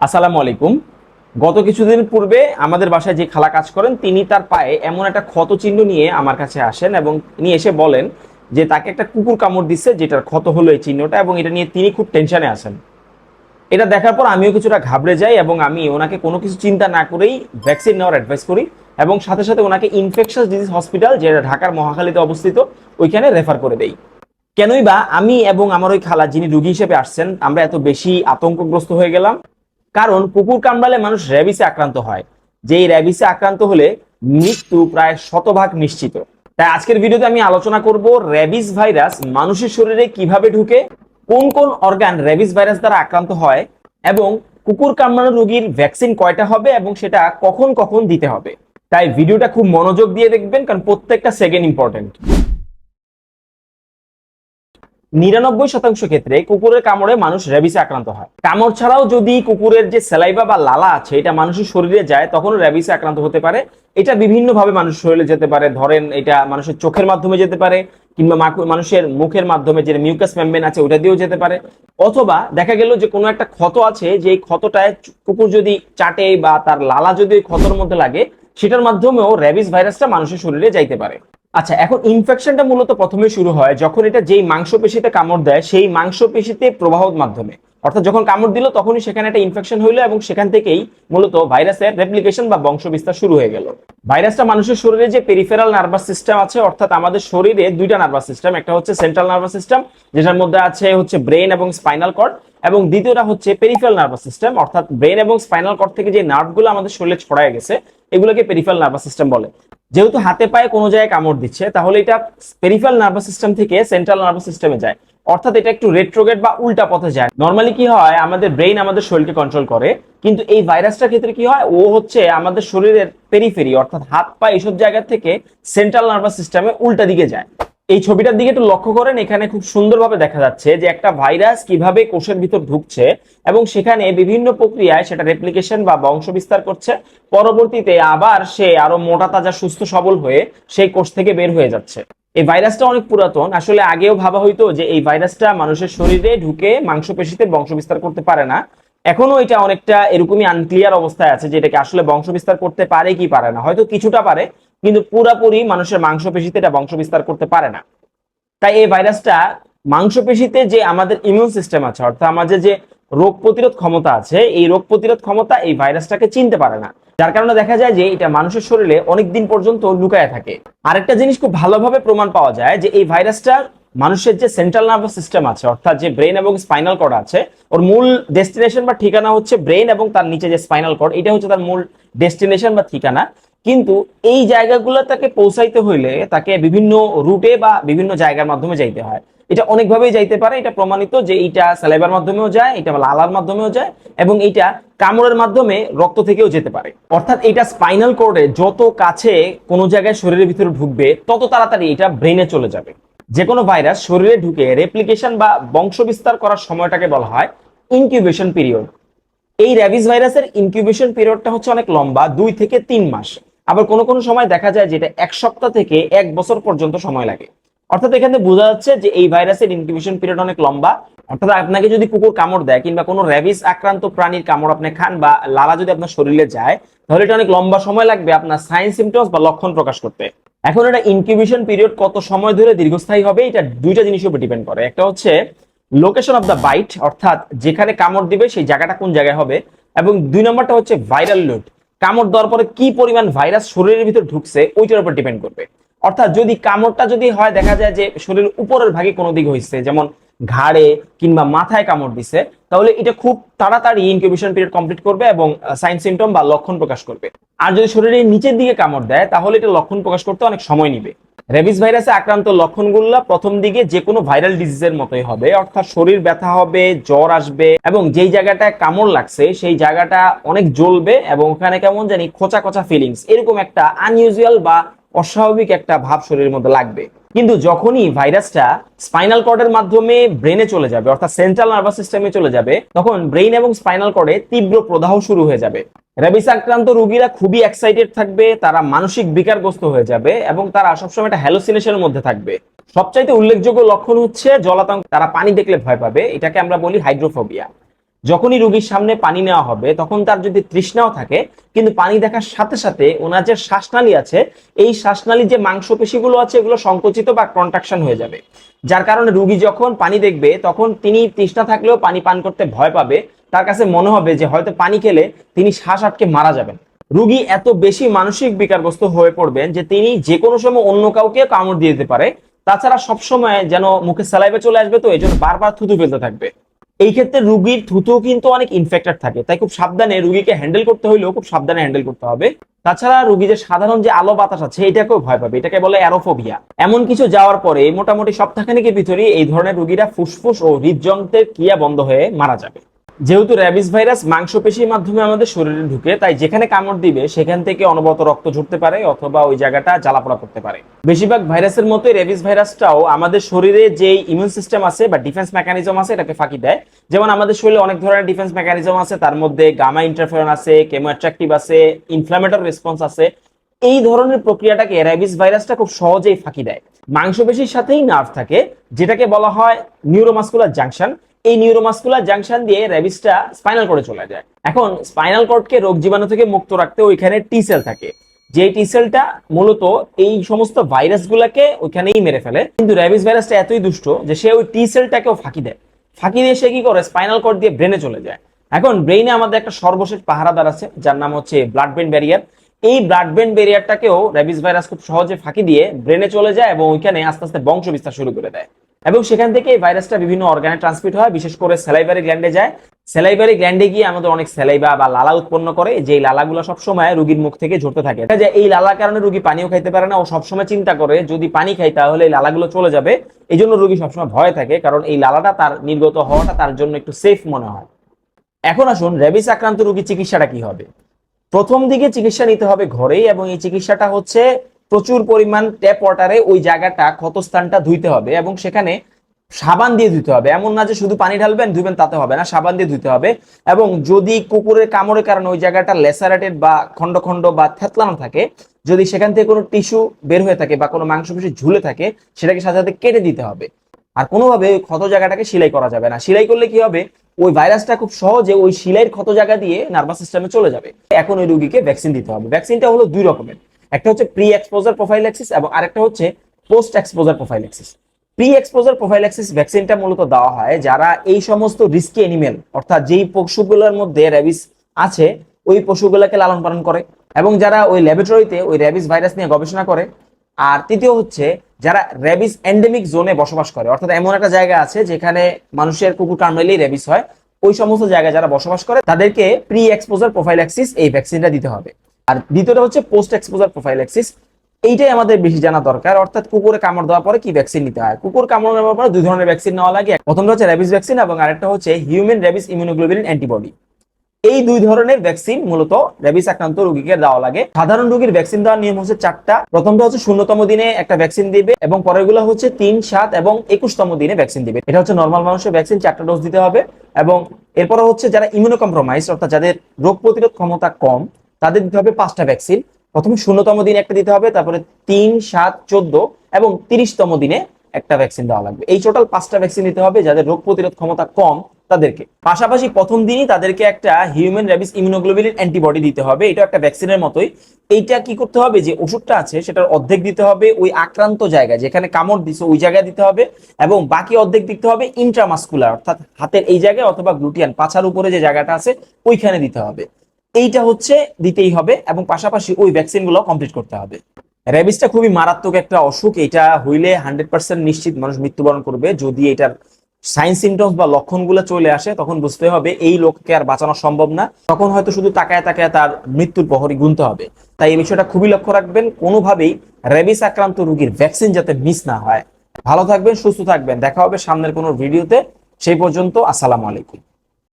আসসালামু আলাইকুম। গত কিছুদিন পূর্বে আমাদের বাসায় যে খালা কাজ করেন, তিনি তার পায়ে এমন একটা ক্ষত চিহ্ন নিয়ে আমার কাছে আসেন এবং তিনি এসে বলেন যে তাকে একটা কুকুর কামড় দিচ্ছে যেটার ক্ষত হলো এই চিহ্নটা এবং এটা নিয়ে তিনি খুব টেনশনে আছেন। এটা দেখার পর আমিও কিছুটা ঘাবড়ে যাই এবং আমি ওনাকে কোনো কিছু চিন্তা না করেই ভ্যাকসিন নেওয়ার অ্যাডভাইস করি এবং সাথে সাথে ওনাকে ইনফেকশাস ডিজিজ হসপিটাল যেটা ঢাকার মহাখালীতে অবস্থিত, ওইখানে রেফার করে দেই। কেনই বা আমি এবং আমার ওই খালা যিনি রুগী হিসেবে আসছেন, আমরা এত বেশি আতঙ্কগ্রস্ত হয়ে গেলাম। কারণ কুকুর কামড়ালে মানুষ র্যাবিসে আক্রান্ত হয়। যেই র্যাবিসে আক্রান্ত হলে মৃত্যু প্রায় শতভাগ নিশ্চিত। তাই আজকের ভিডিওতে আমি আলোচনা করব র্যাবিস ভাইরাস মানুষের শরীরে কীভাবে ঢুকে, কোন কোন অর্গান র্যাবিস ভাইরাস দ্বারা আক্রান্ত হয় এবং কুকুর কামড়ানো রোগীর ভ্যাকসিন কয়টা হবে এবং সেটা কখন কখন দিতে হবে। তাই ভিডিওটা খুব মনোযোগ দিয়ে দেখবেন, কারণ প্রত্যেকটা সেকেন্ড ইম্পর্টেন্ট নিরানব্বই শতাংশ ক্ষেত্রে কুকুরের কামড়ে মানুষ র্যাবিসে আক্রান্ত হয়। কামড় ছাড়াও যদি কুকুরের যে সেলাইবা বা লালা আছে, এটা মানুষের শরীরে যায় তখন র্যাবিসে আক্রান্ত হতে পারে। এটা বিভিন্ন ভাবে মানুষের শরীরে যেতে পারে। ধরেন এটা মানুষের চোখের মাধ্যমে যেতে পারে, কিংবা মানুষের মুখের মাধ্যমে যে মিউকাস মেমব্রেন আছে, ওটা দিয়েও যেতে পারে। অথবা দেখা গেল যে কোনো একটা ক্ষত আছে যে ক্ষতটায় কুকুর যদি চাটে বা তার লালা যদি ওই ক্ষতর মধ্যে লাগে, সেটার মাধ্যমেও র্যাবিস ভাইরাসটা মানুষের শরীরে যাইতে পারে। আচ্ছা এখন ইনফেকশনটা মূলত প্রথমে শুরু হয় যখন এটা যেই মাংসপেশিতে কামড় দেয়, সেই মাংসপেশিতে প্রবাহর মাধ্যমে। অর্থাৎ যখন কামড় দিল, তখনই সেখানে একটা ইনফেকশন হইল এবং সেখান থেকেই মূলত ভাইরাসের রেপ্লিকেশন বা বংশবিস্তার শুরু হয়ে গেল। ভাইরাসটা মানুষের শরীরে যে পেরিফেরাল নার্ভাস সিস্টেম আছে, অর্থাৎ আমাদের শরীরে দুইটা নার্ভাস সিস্টেম একটা হচ্ছে সেন্ট্রাল নার্ভাস সিস্টেম যেটার মধ্যে আছে হচ্ছে ব্রেন এবং স্পাইনাল কর্ড এবং দ্বিতীয়টা হচ্ছে পেরিফেরাল নার্ভাস সিস্টেম অর্থাৎ ব্রেন এবং স্পাইনাল কর্ড থেকে যে নার্ভগুলো আমাদের শরীরে ছড়ায় গেছে, এগুলোকে পেরিফেরাল নার্ভাস সিস্টেম বলে। যেহেতু হাতে পায়ে কোনো জায়গায় কামড় দিচ্ছে, তাহলে এটা পেরিফেরাল নার্ভাস সিস্টেম থেকে সেন্ট্রাল নার্ভাস সিস্টেমে যায়। অর্থাৎ এটা একটু রেট্রোগেট বা উল্টা পথে যায়। নর্মালি কি হয়, আমাদের ব্রেইন আমাদের শরীরকে কন্ট্রোল করে, কিন্তু এই ভাইরাসটার ক্ষেত্রে কি হয়, ও হচ্ছে আমাদের শরীরের পেরিফেরি অর্থাৎ হাত পা এইসব জায়গা থেকে সেন্ট্রাল নার্ভাস সিস্টেমে উল্টা দিকে যায়। এই ছবিটার দিকে একটু লক্ষ্য করেন, এখানে খুব সুন্দরভাবে দেখা যাচ্ছে যে একটা ভাইরাস কীভাবে কোষের ভিতর ঢুকছে এবং সেখানে বিভিন্ন প্রক্রিয়ায় সেটা রেপ্লিকেশন বা বংশ বিস্তার করছে। পরবর্তীতে আবার সে আরও মোটা, তাজা, সুস্থ, সবল হয়ে সেই কোষ থেকে বের হয়ে যাচ্ছে। এই ভাইরাসটা অনেক পুরাতন। আসলে আগেও ভাবা হইতো যে এই ভাইরাসটা মানুষের শরীরে ঢুকে মাংসপেশিতে বংশ বিস্তার করতে পারে না। এখনও এটা অনেকটা এরকমই আনক্লিয়ার অবস্থায় আছে যে এটাকে আসলে বংশ বিস্তার করতে পারে কি পারে না। হয়তো কিছুটা পারে, কিন্তু পুরাপুরি মানুষের মাংসপেশিতে এটা বংশ বিস্তার করতে পারে না। তাই এই ভাইরাসটা মাংসপেশিতে যে আমাদের ইমিউন সিস্টেম আছে, অর্থাৎ আমাদের যে রোগ প্রতিরোধ ক্ষমতা আছে, এই রোগ প্রতিরোধ ক্ষমতা এই ভাইরাসটাকে চিনতে পারে না। যার কারণে দেখা যায় যে এটা মানুষের শরীরে অনেক দিন পর্যন্ত লুকায় থাকে। আরেকটা জিনিস খুব ভালোভাবে প্রমাণ পাওয়া যায় যে এই ভাইরাসটা মানুষের যে সেন্ট্রাল নার্ভাস সিস্টেম আছে, অর্থাৎ যে ব্রেন এবং স্পাইনাল কর্ড আছে, ওর মূল ডেস্টিনেশন বা ঠিকানা হচ্ছে ব্রেন এবং তার নিচে যে স্পাইনাল কর্ড এটা হচ্ছে তার মূল ডেস্টিনেশন বা ঠিকানা। কিন্তু এই জায়গাগুলো তাকে পৌঁছাইতে হইলে তাকে বিভিন্ন রুটে বা বিভিন্ন জায়গার মাধ্যমে যাইতে হয়। এটা অনেকভাবেই যাইতে পারে, এটা প্রমাণিত যে এইটা স্যালাইবার মাধ্যমেও যায় এটা লালার মাধ্যমেও যায়, এবং এইটা কামড়ের মাধ্যমে রক্ত থেকেও যেতে পারে। অর্থাৎ এটা স্পাইনাল কোর্ডে যত কাছে কোনো জায়গায় শরীরের ভিতরে ঢুকবে, তত তাড়াতাড়ি এটা ব্রেনে চলে যাবে। যে কোনো ভাইরাস শরীরে ঢুকে রেপ্লিকেশন বা বংশ বিস্তার করার সময়টাকে বলা হয় ইনকিউবেশন পিরিয়ড এই র্যাবিস ভাইরাসের ইনকিউবেশন পিরিয়ডটা হচ্ছে অনেক লম্বা, দুই থেকে তিন মাস। আবার কোনো কোনো সময় দেখা যায় যেটা এক সপ্তাহ থেকে এক বছর পর্যন্ত সময় লাগে। অর্থাৎ এখানে বোঝা যাচ্ছে যে এই ভাইরাসের ইনকিউবেশন পিরিয়ড অনেক লম্বা। অর্থাৎ আপনাকে যদি কুকুর কামড় দেয় কিংবা কোনো র্যাবিস আক্রান্ত প্রাণীর কামড় আপনি খান বা লালা যদি আপনার শরীরে যায়, তাহলে এটা অনেক লম্বা সময় লাগবে আপনার সাইন সিমটমস বা লক্ষণ প্রকাশ করতে। এখন এটা ইনকিউবেশন পিরিয়ড কত সময় ধরে দীর্ঘস্থায়ী হবে, এটা দুইটা জিনিসের উপর ডিপেন্ড করে। একটা হচ্ছে লোকেশন অফ দ্য বাইট অর্থাৎ যেখানে কামড় দিবে সেই জায়গাটা কোন জায়গায় হবে, এবং দুই নম্বরটা হচ্ছে ভাইরাল লোড কামড় দেওয়ার পরে কি পরিমাণ ভাইরাস শরীরের ভিতর ঢুকছে, ওইটার উপর ডিপেন্ড করবে। অর্থাৎ যদি কামড়টা যদি হয়, দেখা যায় যে শরীরের উপরের ভাগে কোনো দিকে হয়েছে যেমন ঘাড়ে কিংবা মাথায় কামড় দিছে তাহলে এটা খুব তাড়াতাড়ি ইনকিউবেশন পিরিয়ড কমপ্লিট করবে এবং সাইন সিমটম বা লক্ষণ প্রকাশ করবে। আর যদি শরীরের নিচের দিকে কামড় দেয়, তাহলে এটা লক্ষণ প্রকাশ করতে অনেক সময় নিবে। রেবিস ভাইরাসে আক্রান্ত লক্ষণগুলো প্রথম দিকে যে কোনো ভাইরাল ডিজিজের মতোই হবে, অর্থাৎ শরীর ব্যথা হবে, জ্বর আসবে এবং যেই জায়গাটায় কামড় লাগছে, সেই জায়গাটা অনেক জ্বলবে এবং ওখানে কেমন জানি খোঁচা খোঁচা ফিলিংস এরকম একটা আনইউজুয়াল বা অস্বাভাবিক একটা ভাব শরীরের মধ্যে লাগবে। কিন্তু যখনই ভাইরাসটা স্পাইনাল কর্ডের মাধ্যমে ব্রেনে চলে যাবে, অর্থাৎ সেন্ট্রাল নার্ভাস সিস্টেমে চলে যাবে, তখন ব্রেইন এবং স্পাইনাল কর্ডে তীব্র প্রদাহ শুরু হয়ে যাবে। রেবিস আক্রান্ত রোগীরা খুবই এক্সাইটেড থাকবে, তারা মানসিক বিকারগ্রস্ত হয়ে যাবে এবং তারা সবসময় একটা হ্যালোসিনেশনের মধ্যে থাকবে। সবচাইতে উল্লেখযোগ্য লক্ষণ হচ্ছে জলাতঙ্ক, তারা পানি দেখলে ভয় পাবে, এটাকে আমরা বলি হাইড্রোফোবিয়া যখনই রুগীর সামনে পানি নেওয়া হবে, তখন তার যদি তৃষ্ণাও থাকে, কিন্তু পানি দেখার সাথে সাথে ওনার যে শ্বাসনালী আছে, এই শ্বাসনালী যে মাংসপেশিগুলো আছে, এগুলো সংকুচিত বা কন্ট্রাকশন হয়ে যাবে। যার কারণে রুগী যখন পানি দেখবে, তখন তিনি তৃষ্ণা থাকলেও পানি পান করতে ভয় পাবে। তার কাছে মনে হবে যে হয়তো পানি খেলে তিনি শ্বাস আটকে মারা যাবেন। রুগী এত বেশি মানসিক বিকারগ্রস্ত হয়ে পড়বেন যে তিনি যে কোনো সময় অন্য কাউকে কামড় দিয়ে দিতে পারে। তাছাড়া সবসময় যেন মুখে স্যালাইভে চলে আসবে তো এই জন্য বারবার থুতু ফেলতে থাকবে। এই ক্ষেত্রে রুগীর থুতু কিন্তু অনেক ইনফেক্টেড থাকে। তাই খুব সাবধানে রুগীকে হ্যান্ডেল করতে হইলেও খুব সাবধানে হ্যান্ডেল করতে হবে। তাছাড়া রুগী যে সাধারণ যে আলো বাতাস আছে, এটাকেও ভয় পাবে। এটাকে বলে অ্যারোফোবিয়া। এমন কিছু যাওয়ার পরে মোটামুটি সপ্তাহখানেকের ভিতরে এই ধরনের রুগীরা ফুসফুস ও হৃদযন্ত্রের ক্রিয়া বন্ধ হয়ে মারা যাবে। যেহেতু র্যাবিস ভাইরাস মাংসপেশির মাধ্যমে আমাদের শরীরে ঢুকে, তাই যেখানে কামড় দিবে, সেখান থেকে অনবত রক্ত ঝরতে পারে অথবা ওই জায়গাটা জ্বালাপোড়া করতে পারে। বেশিরভাগ ভাইরাসের মতোই র্যাবিস ভাইরাসটাও আমাদের শরীরে যে ইমিউন সিস্টেম আছে বা ডিফেন্স মেকানিজম আছে, এটাকে ফাঁকি দেয়। যেমন আমাদের শরীরে অনেক ধরনের ডিফেন্স মেকানিজম আছে, তার মধ্যে গামা ইন্টারফেরন আছে কেমো অ্যাট্রাকটিভ আছে ইনফ্লামেটর রেসপন্স আছে। এই ধরনের প্রক্রিয়াটাকে র্যাবিস ভাইরাসটা খুব সহজেই ফাঁকি দেয়। মাংসপেশির সাথেই নার্ভ থাকে, যেটাকে বলা হয় নিউরোমাসকুলার জাংশন এই নিউরোমাসকুলার জাংশন দিয়ে র্যাবিসটা স্পাইনাল কোডে চলে যায়। এখন স্পাইনাল কোডকে রোগ জীবাণু থেকে মুক্ত রাখতে ওইখানে টি সেল থাকে। যে টি সেলটা মূলত এই সমস্ত ভাইরাসগুলোকে ওইখানেই মেরে ফেলে। কিন্তু র্যাবিস ভাইরাসটা এতই দুষ্ট যে সে ওই টি সেলটাকেও ফাঁকি দেয়। ফাঁকি দিয়ে সে কি করে? স্পাইনাল কোড দিয়ে ব্রেনে চলে যায়। এখন ব্রেইনে আমাদের একটা সর্বশেষ পাহারাদার আছে, যার নাম হচ্ছে ব্লাড ব্রেন ব্যারিয়ার এই ব্লাড ব্রেন ব্যারিয়ারটাকেও র্যাবিস ভাইরাস খুব সহজে ফাঁকি দিয়ে ব্রেনে চলে যায় এবং ওইখানে আস্তে আস্তে বংশ বিস্তার শুরু করে দেয়। এবং সেখান থেকে এই ভাইরাসটা বিভিন্ন অর্গানে ট্রান্সমিট হয়, বিশেষ করে সেলাইভারি গ্ল্যান্ডে যায়। সেলাইভারি গ্ল্যান্ডে গিয়ে আমাদের অনেক সেলাইবা বা লালা উৎপন্ন করে যে লালাগুলো সবসময় রুগীর মুখ থেকে ঝরতে থাকে। যায় এই লালার কারণে রুগী পানিও খাইতে পারে না, ও সবসময় চিন্তা করে, যদি পানি খাই তাহলে এই লালাগুলো চলে যাবে। এই জন্য রুগী সবসময় ভয় থাকে, কারণ এই লালাটা তার নির্গত হওয়াটা তার জন্য একটু সেফ মনে হয়। এখন আসুন র্যাবিস আক্রান্ত রোগীর চিকিৎসাটা কি হবে? প্রথম দিকে চিকিৎসা নিতে হবে ঘরেই, এবং এই চিকিৎসাটা হচ্ছে প্রচুর পরিমাণ ট্যাপ ওয়াটারে ওই জায়গাটা, ক্ষতস্থানটা ধুইতে হবে এবং সেখানে সাবান দিয়ে ধুতে হবে। এমন না যে শুধু পানি ঢালবেন ধুবেন তাতে হবে না, সাবান দিয়ে ধুতে হবে এবং যদি কুকুরের কামড়ের কারণে ওই জায়গাটা লেসারেটেড বা খন্ড খন্ড বা থেতলানো থাকে, যদি সেখান থেকে কোনো টিস্যু বের হয়ে থাকে বা কোনো মাংসপেশি ঝুলে থাকে, সেটাকে সাথে সাথে কেটে দিতে হবে। আর কোনোভাবে ওই ক্ষত জায়গাটাকে সেলাই করা যাবে না। সেলাই করলে কি হবে? ওই ভাইরাসটা খুব সহজে ওই সিলাইয়ের ক্ষত জায়গা দিয়ে নার্ভাস সিস্টেমে চলে যাবে। এখন ওই রুগীকে ভ্যাকসিন দিতে হবে। ভ্যাকসিনটা হলো দুই রকমের। একটা হচ্ছে প্রি এক্সপোজার প্রোফাইল অ্যাক্সিস এবং আরেকটা হচ্ছে post exposure prophylaxis pre exposure prophylaxis ভ্যাকসিনটা মূলত দেওয়া হয় যারা এই সমস্ত রিস্কি অ্যানিমেল অর্থাৎ যেই পশুগুলোর মধ্যে র্যাবিস আছে, ওই পশুগুলোকে লালন পালন করে এবং যারা ওই ল্যাবরেটরিতে ওই র্যাবিস ভাইরাস নিয়ে গবেষণা করে। আর তৃতীয় হচ্ছে যারা র্যাবিস এন্ডেমিক জোনে বসবাস করে, অর্থাৎ এমন একটা জায়গা আছে যেখানে মানুষের কুকুর কামড়ালেই র্যাবিস হয়, ওই সমস্ত জায়গায় যারা বসবাস করে, তাদেরকে প্রি এক্সপোজার প্রোফাইল অ্যাক্সিস এই ভ্যাকসিনটা দিতে হবে। আর দ্বিতীয়টা হচ্ছে পোস্ট এক্সপোজার প্রোফাইল প্রোফাইল্যাক্সিস এইটাই আমাদের বেশি জানা দরকার। অর্থাৎ কুকুরে কামড় দেওয়ার পরে কি ভ্যাকসিন নিতে হয়? কুকুর কামড় পরে দুই ধরনের ভ্যাকসিন নেওয়া লাগে। প্রথমটা হচ্ছে র্যাবিস ভ্যাকসিন এবং আরেকটা হচ্ছে হিউম্যান র্যাবিস ইমিউনোগ্লোবিলিন অ্যান্টিবডি এই দুই ধরনের ভ্যাকসিন মূলত র্যাবিস আক্রান্ত রোগীকে দেওয়া লাগে। সাধারণ রোগীর ভ্যাকসিন দেওয়ার নিয়ম হচ্ছে চারটা। প্রথমটা হচ্ছে শূন্যতম দিনে একটা ভ্যাকসিন দিবে এবং পরেরগুলো হচ্ছে তিন, সাত এবং একুশতম দিনে ভ্যাকসিন দিবে। এটা হচ্ছে নর্মাল মানুষের ভ্যাকসিন চারটা ডোজ দিতে হবে এবং এরপরে হচ্ছে যারা ইমিউনো কম্প্রোমাইজ অর্থাৎ যাদের রোগ প্রতিরোধ ক্ষমতা কম তাদের দিতে হবে পাঁচটা ভ্যাকসিন প্রথমে শূন্যতম দিনে একটা দিতে হবে, তারপরে তিন, সাত, চোদ্দ এবং তিরিশতম দিনে একটা ভ্যাকসিন দেওয়া লাগবে। এই টোটাল পাঁচটা ভ্যাকসিন দিতে হবে যাদের রোগ প্রতিরোধ ক্ষমতা কম তাদেরকে। পাশাপাশি প্রথম দিনই তাদেরকে একটা হিউম্যান র্যাবিস ইমিউনোগ্লোবিলিন অ্যান্টিবডি দিতে হবে। এটা একটা ভ্যাকসিনের মতোই। এইটা কি করতে হবে? যে ওষুধটা আছে সেটার অর্ধেক দিতে হবে ওই আক্রান্ত জায়গায়, যেখানে কামড় দিছে ওই জায়গায় দিতে হবে এবং বাকি অর্ধেক দিতে হবে ইন্ট্রামাসকুলার অর্থাৎ হাতের এই জায়গায় অথবা গ্লুটিয়ান পাছার উপরে যে জায়গাটা আছে ওইখানে দিতে হবে। এইটা হচ্ছে দিতেই হবে এবং পাশাপাশি ওই ভ্যাকসিনগুলো কমপ্লিট করতে হবে। র্যাবিসটা খুবই মারাত্মক একটা অসুখ, এটা হইলে হান্ড্রেড পার্সেন্ট নিশ্চিত মানুষ মৃত্যুবরণ করবে। যদি এটার সাইন সিমটমস বা লক্ষণগুলো চলে আসে, তখন বুঝতে হবে এই লোককে আর বাঁচানো সম্ভব না। তখন হয়তো শুধু তাকায় তাকায় তার মৃত্যুর প্রহরী গুনতে হবে। তাই এই বিষয়টা খুবই লক্ষ্য রাখবেন। কোনোভাবেই র্যাবিস আক্রান্ত রোগীর ভ্যাকসিন যাতে মিস না হয়। ভালো থাকবেন, সুস্থ থাকবেন। দেখা হবে সামনের কোনো ভিডিওতে সেই পর্যন্ত, আসসালামু আলাইকুম।